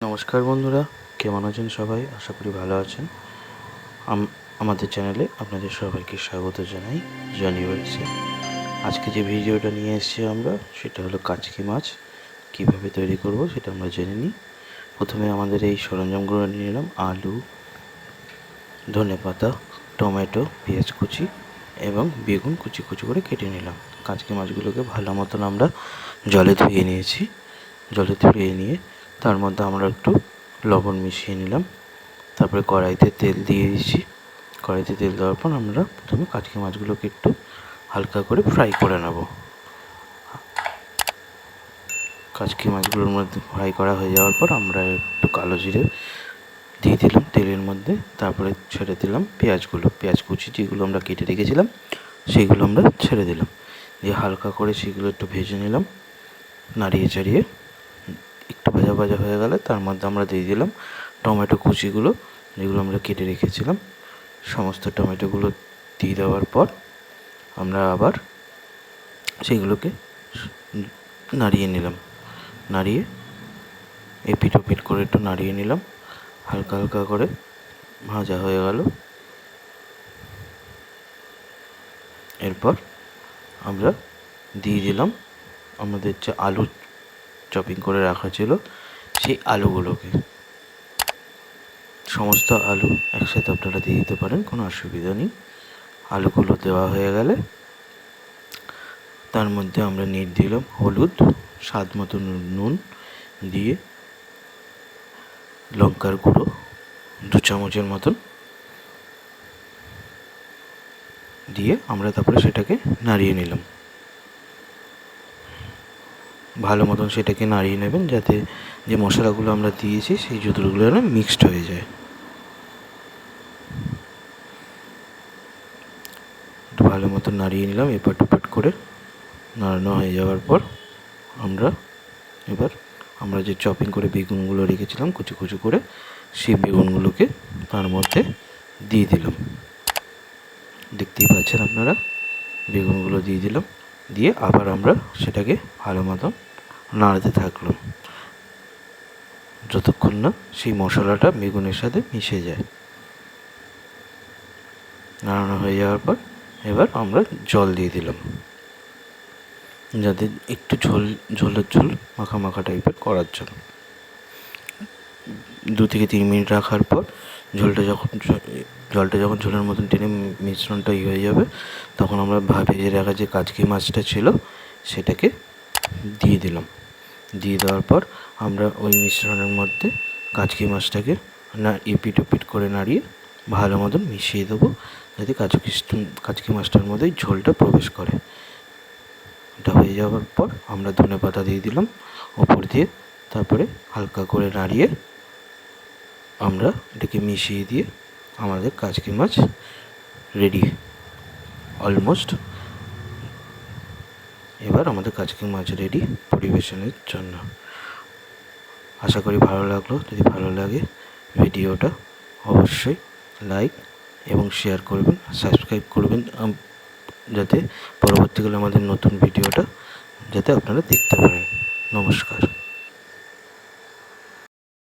নমস্কার বন্ধুরা, কেমন আছেন সবাই? আশা করি ভালো আছেন। আমাদের চ্যানেলে আপনাদের সবাইকে স্বাগত জানাই জনি ওয়েলসে আজকে যে ভিডিওটা নিয়ে এসেছি আমরা, সেটা হলো কাচকি মাছ। কীভাবে তৈরি করব সেটা আমরা জেনে নিই। প্রথমে আমাদের এই সরঞ্জামগুলো নিয়ে নিলাম, আলু, ধনে পাতা, টমেটো, পেঁয়াজ কুচি এবং বেগুন কুচি কুচি করে কেটে নিলাম। কাচকি মাছগুলোকে ভালো মতন আমরা জলে ধুয়ে নিয়েছি। জলে ধুয়ে নিয়ে তার মধ্যে আমরা একটু লবণ মিশিয়ে নিলাম। তারপরে কড়াইতে তেল দিয়ে দিয়েছি কড়াইতে তেল দেওয়ার পর আমরা প্রথমে কাচকি মাছগুলোকে একটু হালকা করে ফ্রাই করে নেব। কাচকি মাছগুলোর মধ্যে ফ্রাই করা হয়ে যাওয়ার পর আমরা একটু কালো জিরে দিয়ে দিলাম তেলের মধ্যে। তারপরে ছেড়ে দিলাম পেঁয়াজগুলো। পেঁয়াজ কুচি যেগুলো আমরা কেটে রেখেছিলাম সেইগুলো আমরা ছেড়ে দিলাম। দিয়ে হালকা করে সেগুলো একটু ভেজে নিলাম। নাড়িয়ে চাড়িয়ে একটু ভাজা ভাজা হয়ে গেলে তার মধ্যে আমরা দিয়ে দিলাম টমেটো কুচিগুলো, যেগুলো আমরা কেটে রেখেছিলাম। সমস্ত টমেটোগুলো দিয়ে দেওয়ার পর আমরা আবার সেগুলোকে নাড়িয়ে নিলাম। নাড়িয়ে এপিট ওপিট করে একটু নাড়িয়ে নিলাম। হালকা হালকা করে ভাজা হয়ে গেল। এরপর আমরা দিয়ে দিলাম আমাদের যে আলু চপিং করে রাখা ছিল সেই আলুগুলোকে। সমস্ত আলু একসাথে আপনারা দিয়ে দিতে পারেন, কোনো অসুবিধা নেই। আলুগুলো দেওয়া হয়ে গেলে তার মধ্যে আমরা নিয়ে দিলাম হলুদ, স্বাদ মতো নুন দিয়ে লঙ্কার গুঁড়ো, দু চামচের মতন দিয়ে আমরা তারপরে সেটাকে নাড়িয়ে নিলাম। ভালো মতন সেটাকে নাড়িয়ে নেবেন যাতে যে মশলাগুলো আমরা দিয়েছি সেই জুতোগুলো যেন মিক্সড হয়ে যায়। একটু ভালো মতো নাড়িয়ে নিলাম, এপাট ওপাট করে নাড়ানো হয়ে যাওয়ার পর আমরা এবার, আমরা যে চপিং করে বেগুনগুলো রেখেছিলাম কুচু কুচি করে সেই বেগুনগুলোকে তার মধ্যে দিয়ে দিলাম। দেখতেই পাচ্ছেন আপনারা, বেগুনগুলো দিয়ে দিলাম, দিয়ে আবার আমরা সেটাকে ভালো মতো নাড়াতে থাকলাম যতক্ষণ না সেই মশলাটা বেগুনের সাথে মিশে যায়। নাড়ানো হয়ে যাওয়ার পর এবার আমরা জল দিয়ে দিলাম। যাতে একটু ঝোল, ঝোলের ঝোল মাখা মাখা টাইপের করার জন্য। দু থেকে তিন মিনিট রাখার পর ঝোলটা যখন, জলটা যখন ঝোলের মতন টেনে মিশ্রণটা ইয়ে হয়ে যাবে, তখন আমরা ভেজে রাখা যে কাজকি মাছটা ছিল, সেটাকে দিয়ে দিলাম। দিয়ে দেওয়ার পর আমরা ওই মিশ্রণের মধ্যে কাজকি মাছটাকে না এপিট ওপিট করে নাড়িয়ে ভালো মতন মিশিয়ে দেবো, যাতে কাজকি কাজকি মাছটার মধ্যেই ঝোলটা প্রবেশ করে। এটা হয়ে যাওয়ার পর আমরা ধনে পাতা দিয়ে দিলাম ওপর দিয়ে। তারপরে হালকা করে নাড়িয়ে আমরা এটাকে মিশিয়ে দিয়ে আমাদের কাজকি মাছ রেডি। অলমোস্ট এবার আমাদের কাজকি মাছ রেডি পরিবেশনের জন্য। আশা করি ভালো লাগল। যদি ভালো লাগে ভিডিওটা অবশ্যই লাইক এবং শেয়ার করবেন সাবস্ক্রাইব করবেন যাতে পরবর্তীকালে আমাদের নতুন ভিডিওটা যাতে আপনারা দেখতে পারেন। নমস্কার।